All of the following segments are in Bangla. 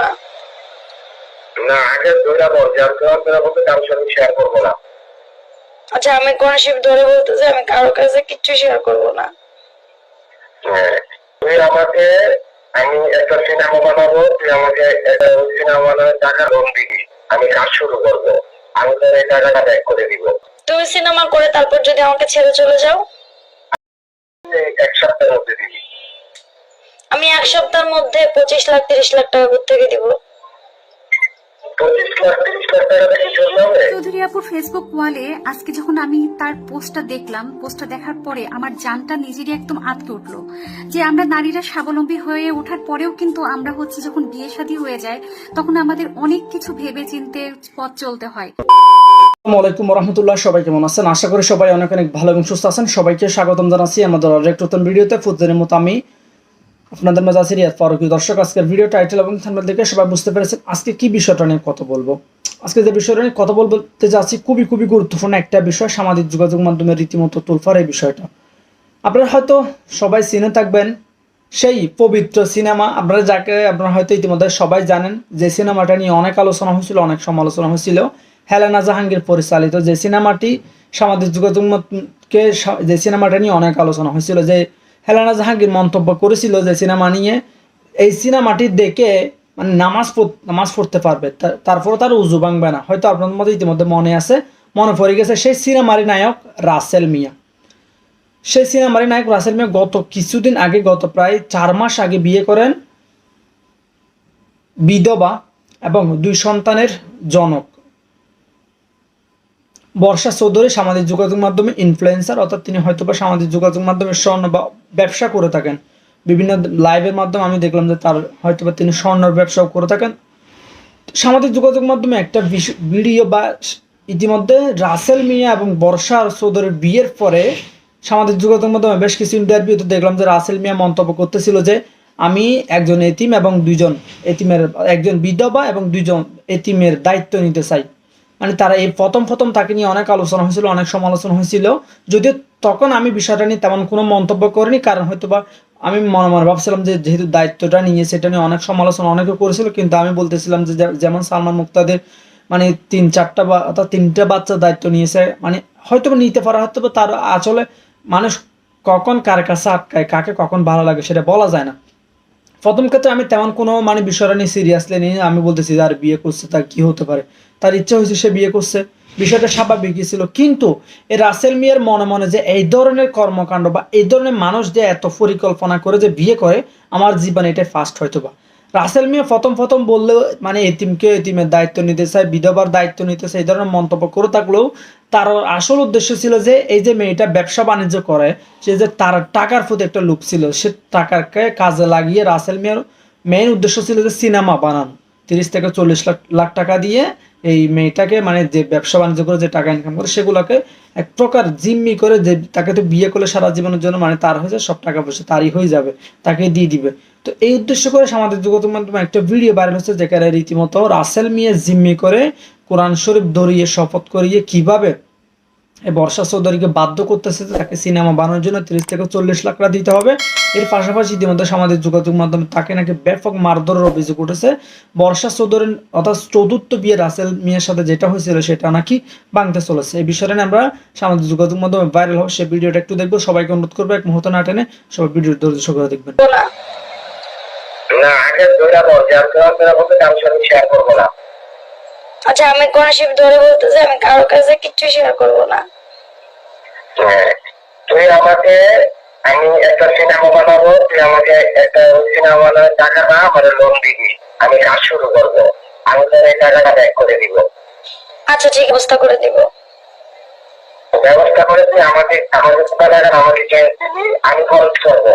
না। না আগে বল যার বলতে সাথে শেয়ার করব না। আচ্ছা আমি কোন শিব ধরে বলতেছি আমি কাছে কিচ্ছু শেয়ার করব না। হ্যাঁ তুই আমাকে আমি একটা সিনেমা বানাবো তুই আমাকে একটা সিনেমা বানানোর টাকা লোন দিবি। আমি কাজ শুরু করব। আমি তোর এই টাকাটা ব্যাক করে দিব। তুমি সিনেমা করে তারপর যদি আমাকে ছেড়ে চলে যাও? এক সপ্তাহের মধ্যে দিবি। আমি এক সপ্তাহের মধ্যে পঁচিশ লাখ তিরিশ লাখ টাকা থেকে দিব। চৌধুরী আপুর ফেসবুক ওয়ালে আজকে যখন আমি তার পোস্টটা দেখলাম পোস্টটা দেখার পরে আমার জানটা নিজেরই একদম আটকে উঠল। যে আমরা নারীরা স্বাবলম্বী হয়ে ওঠার পরেও কিন্তু আমরা হচ্ছে যখন বিয়ে শাদী হয়ে যায় তখন আমাদের অনেক কিছু ভেবে চিনতে পথ চলতে হয়। আসসালামু আলাইকুম রহমতুল্লাহ সবাই কেমন আছেন? আশা করি সবাই অনেক অনেক ভালো এবং সুস্থ আছেন। সবাইকে স্বাগতম জানাচ্ছি আমাদের অনেক নতুন ভিডিওতে। ফুটদের মতো আমি আপনাদের মাঝে আছি রিয়াদ ফারুকি। দর্শক, আজকের ভিডিও টাইটেল এবং থাম্বনেল দেখে সবাই বুঝতে পেরেছেন আজকে কি বিষয়টা নিয়ে কথা বলব। আজকে যে বিষয়টা নিয়ে কথা বলতে যাচ্ছি, খুবই খুবই গুরুত্বপূর্ণ একটা বিষয়, সামাজিক যোগাযোগ মাধ্যমে রীতিমতো তোলফার এই বিষয়টা। আপনারা হয়তো সবাই চিনে থাকবেন, সেই পবিত্র সিনেমা, আপনারা যাকে, আপনারা হয়তো ইতিমধ্যে সবাই জানেন, যে সিনেমাটা নিয়ে অনেক আলোচনা হয়েছিল, অনেক সমালোচনা হয়েছিল। হেলেনা জাহাঙ্গীর পরিচালিত যে সিনেমাটি, সামাজিক যোগাযোগ যে সিনেমাটা নিয়ে অনেক আলোচনা হয়েছিল, যে হেলেনা জাহাঙ্গীর মন্তব্য করেছিল যে সিনেমা নিয়ে, এই সিনেমাটি দেখে মানে নামাজ নামাজ পড়তে পারবে। তারপরে তার উজু ভাঙবে না। হয়তো আপনাদের মধ্যে ইতিমধ্যে মনে আছে, মনে পড়ে গেছে সেই সিনেমারই নায়ক রাসেল মিয়া। সেই সিনেমারই নায়ক রাসেল মিয়া গত কিছুদিন আগে, গত প্রায় চার মাস আগে বিয়ে করেন বিধবা এবং দুই সন্তানের জনক। বর্ষা চৌধুরী সামাজিক যোগাযোগ মাধ্যমে ইনফ্লুয়েন্সার অর্থাৎ তিনি হয়তো বা সামাজিক যোগাযোগ মাধ্যমে স্বর্ণ বা ব্যবসা করে থাকেন। বিভিন্ন লাইভের মাধ্যমে আমি দেখলাম যে তার হয়তো বা তিনি স্বর্ণের ব্যবসাও করে থাকেন। সামাজিক যোগাযোগ মাধ্যমে একটা ভিডিও বা ইতিমধ্যে রাসেল মিয়া এবং বর্ষা চৌধুরীর বিয়ের পরে সামাজিক যোগাযোগ মাধ্যমে বেশ কিছু ইন্টারভিউতে দেখলাম যে রাসেল মিয়া মন্তব্য করতেছিল যে, আমি একজন এতিম এবং দুইজন এতিমের একজন বিধবা এবং দুইজন এতিমের দায়িত্ব নিতে চাই। মানে তারা এই প্রথম প্রথম তাকে নিয়ে অনেক আলোচনা হয়েছিল, অনেক সমালোচনা হয়েছিল। যদিও তখন আমি বিষয়টা নিয়ে তেমন কোনো মন্তব্য করিনি, কারণ হয়তো বা আমি মনে মনে ভাবছিলাম যে যেহেতু দায়িত্বটা নিয়ে সেটা নিয়ে অনেক সমালোচনা অনেকে করেছিল, কিন্তু আমি বলতেছিলাম যে যেমন সালমান মুক্তাদের মানে তিন চারটা বা অর্থাৎ তিনটা বাচ্চা দায়িত্ব নিয়েছে মানে হয়তো নিতে পারা হয়তো তার আসলে মানুষ কখন কার কাছে আটকায়, কাকে কখন ভালো লাগে সেটা বলা যায় না। প্রথম ক্ষেত্রে আমি তেমন কোনো মানে বিষয়টা নিয়ে সিরিয়াসলি নিয়ে আমি বলতেছি যে আর বিয়ে করছে, তার কি হতে পারে? তার ইচ্ছা হয়েছে সে বিয়ে করছে। বিষয়টা স্বাভাবিকই ছিল। কিন্তু এই রাসেল মিয়ার মনে মনে যে এই ধরনের কর্মকাণ্ড বা এই ধরনের মানুষ যে এত পরিকল্পনা করে যে বিয়ে করে, আমার জীবনে এটা ফার্স্ট হয়তো বা রাসেল মিয়া প্রথম প্রথম বললেও মানে এতিমকে এতিমের দায়িত্ব নিতে চায়, বিধবার দায়িত্ব নিতে চায়, এই ধরনের মন্তব্য করে থাকলেও তার আসল উদ্দেশ্য ছিল যে এই যে মেয়েটা ব্যবসা বাণিজ্য করে, সে যে তার টাকার প্রতি একটা লোভ ছিল, সে টাকাকে কাজে লাগিয়ে রাসেল মিয়ার মেইন উদ্দেশ্য ছিল যে সিনেমা বানানো। তিরিশ থেকে চল্লিশ লাখ লাখ টাকা দিয়ে এই মেয়েটাকে মানে যে ব্যবসা বাণিজ্য করে, যে টাকা ইনকাম করে, সেগুলোকে এক প্রকার জিম্মি করে যে তাকে তো বিয়ে করলে সারা জীবনের জন্য মানে তার হয়ে যায়, সব টাকা পয়সা তারই হয়ে যাবে, তাকে দিয়ে দিবে। তো এই উদ্দেশ্য করে সামাজিক যোগাযোগ মাধ্যমে একটা ভিডিও ভাইরাল হচ্ছে যেখানে রীতিমতো রাসেল মিয়া জিম্মি করে কোরআন শরীফ ধরিয়ে, শপথ করিয়ে কীভাবে বর্ষা চৌধুরীকে বাধ্য করতেছে তাকে সিনেমা বানানোর জন্য তিরিশ থেকে চল্লিশ লাখ টাকা দিতে হবে। এর পাশাপাশি ইতিমধ্যে সামাজিক যোগাযোগ মাধ্যমে তাকে নাকি ব্যাপক মারধরের অভিযোগ উঠেছে। বর্ষা চৌধুরী অর্থাৎ চতুর্থ বিয়ে রাসেল মিয়ার সাথে যেটা হয়েছিল সেটা নাকি ভাঙতে চলেছে। এই বিষয়ে আমরা সামাজিক যোগাযোগ মাধ্যমে ভাইরাল হবে, সেই ভিডিওটা একটু দেখব। সবাইকে অনুরোধ করব, এক মুহূর্ত না টেনে সবাই ভিডিও ধৈর্য করে দেখবেন। না, আগে ধরে বল কারোর সাথে শেয়ার করব না। আচ্ছা আমি কোন শিব ধরে বলতেছি আমি কারোর কাছে কিচ্ছু শেয়ার করব না। তুই আমাকে আমি একটা সিনেমা বানাবো তুই আমাকে একটা সিনেমা বানানোর টাকাটা আমার লোন দিবি। আমি কাজ শুরু করব। আমি তোর এই টাকাটা ব্যাক করে দিব। আচ্ছা ঠিক ব্যবস্থা করে দিব। ব্যবস্থা করে তুই আমাকে আমাকে টাকা আমাকে চেঞ্জ দিবি আমি খরচ করব।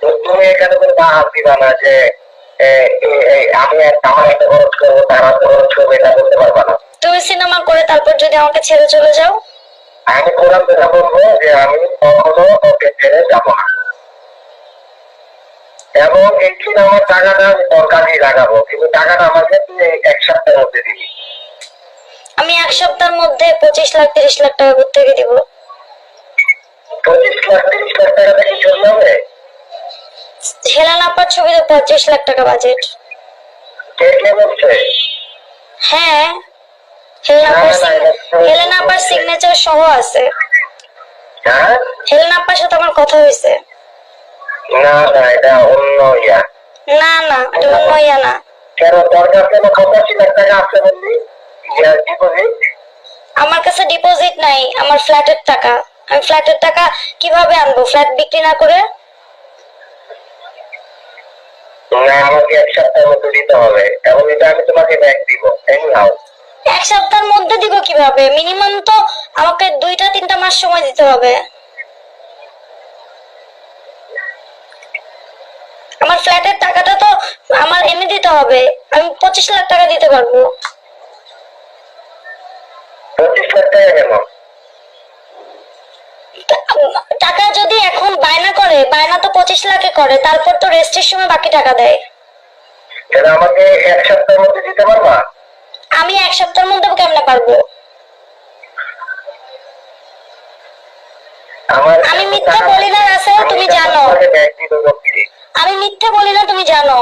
তো তুমি এখানে কোনো হাত দিবা না যে আমি এক- আমার একটা খরচ করব তার একটা খরচ করব এটা বলতে পারবা না। তুমি সিনেমা করে তারপর যদি আমাকে ছেড়ে চলে যাও? আমি কোরআন থেকে বলব যে আমি কখনো ওকে ছেড়ে যাব না। এবং এই সিনেমার টাকাটা আমি তোর লাগাবো কিন্তু টাকাটা আমাকে তুই এক সপ্তাহের মধ্যে দিবি। আমি এক সপ্তাহের মধ্যে পঁচিশ লাখ তিরিশ লাখ টাকা কোথা থেকে দিব। পঁচিশ লাখ তিরিশ লাখ টাকা চলতে হবে হেলান আপার ছবিতে পঁচিশ লাখ টাকা বাজেট হ্যাঁ হেলেনা আপার সিগনেচার সহ আছে। হ্যাঁ? হেলেনা আপার সাথে আমার কথা হয়েছে। না না এটা অন্য ইয়া। না না এটা অন্য ইয়া না। কেন তোর কাছে না কত লাখ টাকা আছে বললি? আমার কাছে ডিপোজিট নাই আমার ফ্ল্যাটের টাকা। আমি ফ্ল্যাটের টাকা কীভাবে আনব? ফ্ল্যাট বিক্রি না করে? না আমাকে এক সপ্তাহের মধ্যে দিতে হবে। এবং এটা আমি তোমাকে ব্যাগ দিব এনিহাউ এক সপ্তাহের মধ্যে দিব কীভাবে? মিনিমাম তো আমাকে দুইটা তিনটা মাস সময় দিতে হবে। আমার ফ্ল্যাটের টাকাটা তো আমার এনে দিতে হবে। আমি পঁচিশ লাখ টাকা দিতে পারব। পঁচিশ লাখ টাকা কেন? টাকা যদি এখন বায়না করে বায়না তো পঁচিশ লাখে করে তারপর তো রেস্টের সময় বাকি টাকা দেয়। তাহলে আমাকে এক সপ্তাহের মধ্যে দিতে পারবা? আমি এক সপ্তাহের মধ্যে কেমনে পারব? আমার আমি মিথ্যা বলি না, রাসেল, তুমি জানো। আমি মিথ্যে বলি না তুমি জানো।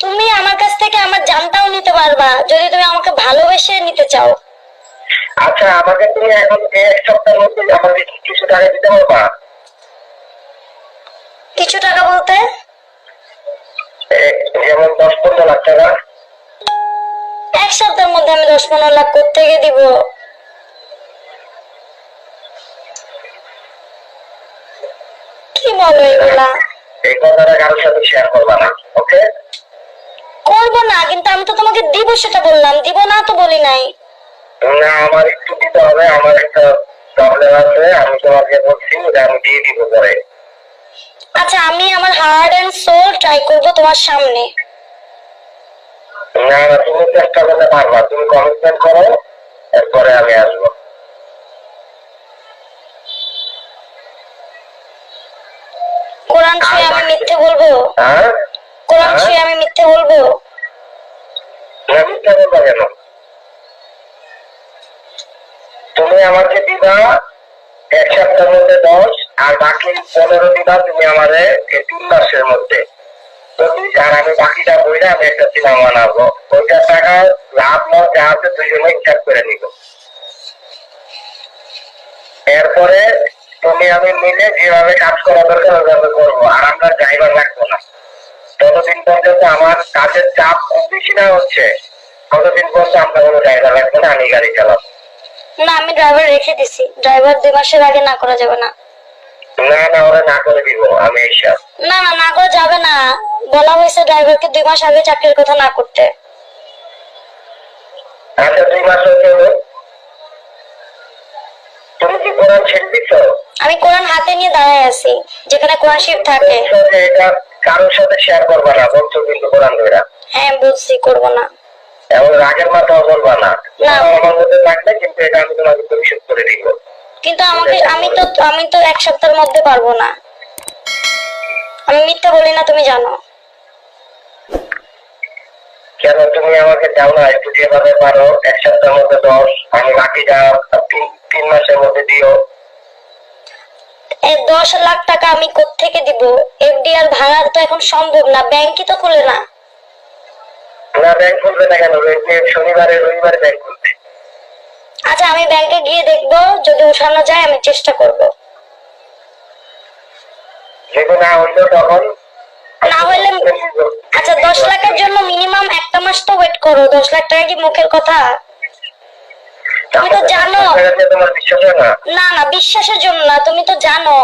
তুমি আমার কাছ থেকে আমার জানটাও নিতে পারবা। যদি তুমি আমাকে ভালোবেসে নিতে চাও আচ্ছা আমাকে তুমি এখন এক সপ্তাহের মধ্যে আমাকে কিছু টাকা দিতে পারবা কিছু টাকা বলতে? যেমন দশ পনেরো লাখ টাকা। এক সপ্তাহের মধ্যে আমি দশ পনেরো লাখ থেকে দিব? কি বলো এগুলা? এই কথাটা কারোর সাথে শেয়ার করবা না ওকে করব না কিন্তু আমি তো তোমাকে দিব সেটা বললাম। দিব না তো বলি নাই। না আমার একটু দিতে হবে আমার একটা প্রবলেম আছে আমি তোমাকে বলছি আমি দিয়ে দিব পরে। আচ্ছা আমি আমার হার্ট এন্ড সোল ট্রাই করব তোমার সামনে। না না তুমি চেষ্টা করতে পারবা তুমি কমিটমেন্ট করো এরপরে আমি আসব। কোরআন ছুঁয়ে আমি মিথ্যে বলব? হ্যাঁ? কোরআন হ্যাঁ? ছুঁয়ে আমি মিথ্যে বলব? না মিথ্যা বলবা কেন? তুমি আমাকে দিবা এক সপ্তাহের মধ্যে দশ, আর বাকি পনেরো দিবা তুমি আমারে তিন মাসের মধ্যে। আর আমি বাকিটা বইলে আমি একটা সিনেমা বানাবো। টাকা লাভ যা আছে দুজনে হিসাব করে নিব। এরপরে তুমি আমি মিলে যেভাবে কাজ করা দরকার ওইভাবে করব, আর আমরা ড্রাইভার রাখব না। ততদিন পর্যন্ত আমার কাজের চাপ খুব বেশি না হচ্ছে, ততদিন পর্যন্ত আমরা কোনো ড্রাইভার রাখব না, আমি গাড়ি চালাবো। না আমি ড্রাইভার রেখে দিছি। ড্রাইভার দুই মাসের আগে না করা যাবে না। না না ওরা না করে দিব আমি এইসব না না না করা যাবে না। বলা হয়েছে ড্রাইভারকে দুই মাস আগে চাকরির কথা না করতে। আচ্ছা দুই মাস হচ্ছে হলো। তুমি কি কোরআন দিচ্ছ আমি কোরআন হাতে নিয়ে দাঁড়ায় আছি যেখানে কোরআন শিব থাকে। এটা কারোর সাথে শেয়ার করবা না বলছো কিন্তু কোরআন ধরা। হ্যাঁ বুঝছি করব না। এবং রাগের মাথাও বলবা না। না। আমার মধ্যে থাকবে কিন্তু এটা আমি তোমাকে পরিশোধ করে দিব। কিন্তু আমাকে আমি তো আমি তো এক সপ্তাহের মধ্যে পারব না। আমি মিথ্যা বলি না তুমি জানো। কেন তুমি আমাকে দাও না? একটু যেভাবে পারো এক সপ্তাহের মধ্যে দশ আমি বাকিটা তিন মাসের মধ্যে দিও। এই দশ লাখ টাকা আমি কোত্থেকে দিব? এফডিআর ভাঙা তো এখন সম্ভব না ব্যাংকই তো খুলে না। না ব্যাংক খুলবে না কেন? শনিবারে রবিবারে ব্যাংক খুলবে। আচ্ছা আমি ব্যাংকে গিয়ে দেখব যদি উঠানো যায় আমি চেষ্টা করব। না তখন না হইলে আচ্ছা দশ লাখের জন্য মিনিমাম একটা মাস তো ওয়েট করো। দশ লাখ টাকা কি মুখের কথা? তুমি তো জানো। না? না বিশ্বাসের জন্য না তুমি তো জানো।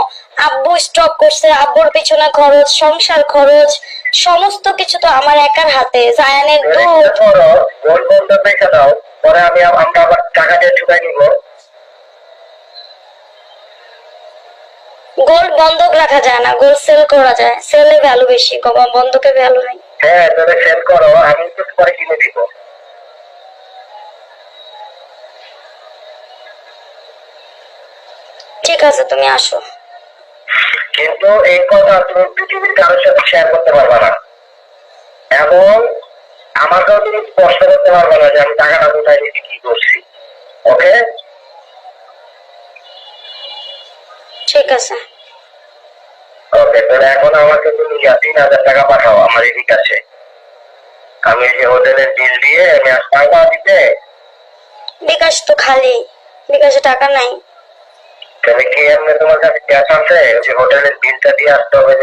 আব্বু স্টক করছে আব্বুর পিছনে খরচ সংসার খরচ সমস্ত কিছু তো আমার একার হাতে। জায়ানের দুধ। পরে আমি আমরা আবার টাকা দিয়ে ঢুকাই নিব। গোল্ড বন্ধক রাখা যায় না গোল্ড সেল করা যায়। সেলে ভ্যালু বেশি বন্ধকে ভ্যালু নেই। হ্যাঁ তোরে সেল করো আমি একটু পরে কিনে দিব ঠিক আছে তুমি আসো। কিন্তু এই কথা তুমি পৃথিবীর কারোর সাথে শেয়ার করতে পারবে না। এবং আমাকেও তুমি স্পষ্ট করতে পারবে না যে আমি টাকাটা কোথায় নিচ্ছি কি করছি। ওকে ঠিক আছে। ওকে তাহলে এখন আমাকে তুমি তিন হাজার টাকা পাঠাও আমার এই বিকাশে আমি যে হোটেলের বিল দিয়ে আমি টাকা দিতে? বিকাশ তো খালি বিকাশে টাকা নাই। তাহলে কি এমনি তোমার কাছে ক্যাশ আছে? যে হোটেলের বিলটা দিয়ে আসতে হবে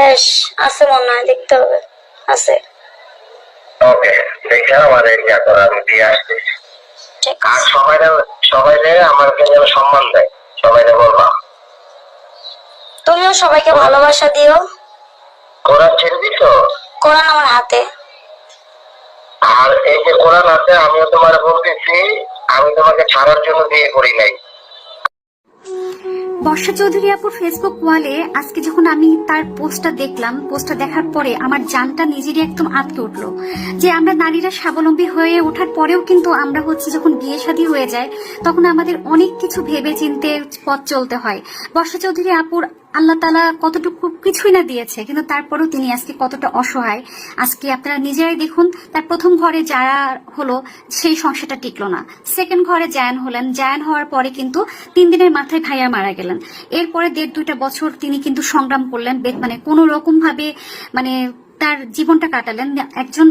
ক্যাশ আছে মনে হয় দেখতে হবে আছে। ওকে দেখে আমার ইয়া করা আমি দিয়ে আসছি। আর আছে। সবাই সবাই আমাকে যেন সম্মান দেয় সবাই বলবা। তুমিও সবাইকে ভালোবাসা দিও। কোরআন ছেড়ে দিছ? কোরআন আমার হাতে। আর এই যে কোরআন আছে আমিও তোমার বলতেছি আমি তোমাকে ছাড়ার জন্য বিয়ে করি নাই। বর্ষা চৌধুরী আপুর ফেসবুক ওয়ালে আজকে যখন আমি তার পোস্টটা দেখলাম পোস্টটা দেখার পরে আমার জানটা নিজেরই একদম আটকে উঠল। যে আমরা নারীরা স্বাবলম্বী হয়ে ওঠার পরেও কিন্তু আমরা হচ্ছে যখন বিয়ে শাদী হয়ে যায়, তখন আমাদের অনেক কিছু ভেবে চিনতে পথ চলতে হয়। বর্ষা চৌধুরী আপুর আল্লাহ তালা কতটুকু কিছুই না দিয়েছে, কিন্তু তারপরেও তিনি আজকে কতটা অসহায়। আজকে আপনারা নিজেরাই দেখুন, তার প্রথম ঘরে যারা হলো, সেই সংসারটা টিকলো না। সেকেন্ড ঘরে জায়ান হলেন, জায়ান হওয়ার পরে কিন্তু তিন দিনের মাথায় ভাইয়া মারা গেলেন। এরপরে দেড় দুইটা বছর তিনি কিন্তু সংগ্রাম করলেন মানে কোনো রকম ভাবে মানে তার জীবনটা কাটালেন। একজন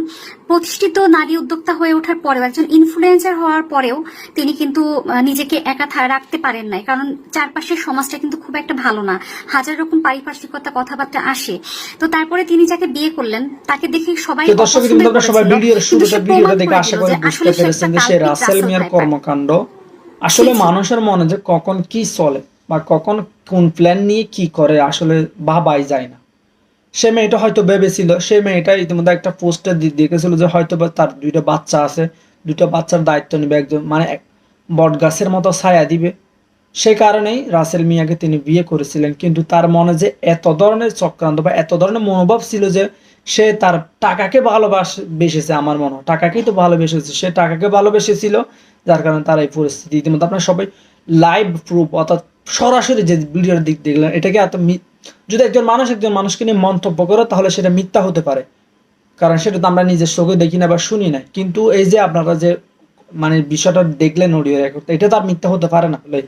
প্রতিষ্ঠিত নারী উদ্যোক্তা হয়ে ওঠার পরেও একজন ইনফ্লুয়েন্সার হওয়ার পরেও তিনি কিন্তু নিজেকে একা রাখতে পারেন নাই। কারণ চারপাশের সমাজটা কিন্তু খুব একটা ভালো না। হাজার রকম পারিপার্শ্বিকতা কথাবার্তা আসে। তো তারপরে তিনি যাকে বিয়ে করলেন তাকে দেখে সবাই দর্শক কিন্তু আপনারা সবাই ভিডিওর কিন্তু ভিডিওটা দেখে আশা করি বুঝতে আসলে পেরেছেন যে রাসেল রাসেল মিয়ার কর্মকাণ্ড। আসলে মানুষের মনে যে কখন কি চলে বা কখন কোন প্ল্যান নিয়ে কি করে আসলে ভাবাই যায় না। সে মেয়েটা হয়তো ভেবেছিল, সে মেয়েটা ইতিমধ্যে একটা পোস্টার দেখেছিল যে হয়তো তার দুইটা বাচ্চা আছে, দুইটা বাচ্চার দায়িত্ব নেবে একজন মানে এক বট গাছের মতো ছায়া দিবে। সে কারণেই রাসেল মিয়াকে তিনি বিয়ে করেছিলেন, কিন্তু তার মনে যে এত ধরনের চক্রান্ত বা এত ধরনের মনোভাব ছিল যে সে তার টাকাকে ভালোবাস বেসেছে আমার মনে হয়। টাকাকেই তো ভালোবেসেছে, সে টাকাকে ভালোবেসেছিল, যার কারণে তার এই পরিস্থিতি। ইতিমধ্যে আপনারা সবাই লাইভ প্রুফ অর্থাৎ সরাসরি যে ভিডিওর দিক দেখলেন, এটাকে এত যদি একজন মানুষ একজন মানুষকে নিয়ে মন্তব্য করে, তাহলে সেটা মিথ্যা হতে পারে। কারণ সেটা তো আমরা নিজের চোখে দেখি না বা শুনি না। কিন্তু এই যে আপনারা যে মানে বিষয়টা দেখলেন অডিও রেকর্ড এটা তো আর মিথ্যা হতে পারে না। বলে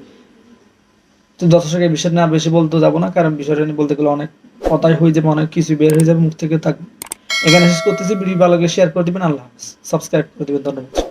তো দর্শক, এই বিষয়টা আর বেশি বলতে যাব না, কারণ বিষয়টা নিয়ে বলতে গেলে অনেক কথাই হয়ে যাবে, অনেক কিছু বের হয়ে যাবে, মুখ থেকে থাকবে এখানে শেষ করতেছি ভিডিও ভালো লাগলে শেয়ার করে দিবেন, আল্লাহ হাফেজ। সাবস্ক্রাইব করে দিবেন, ধন্যবাদ।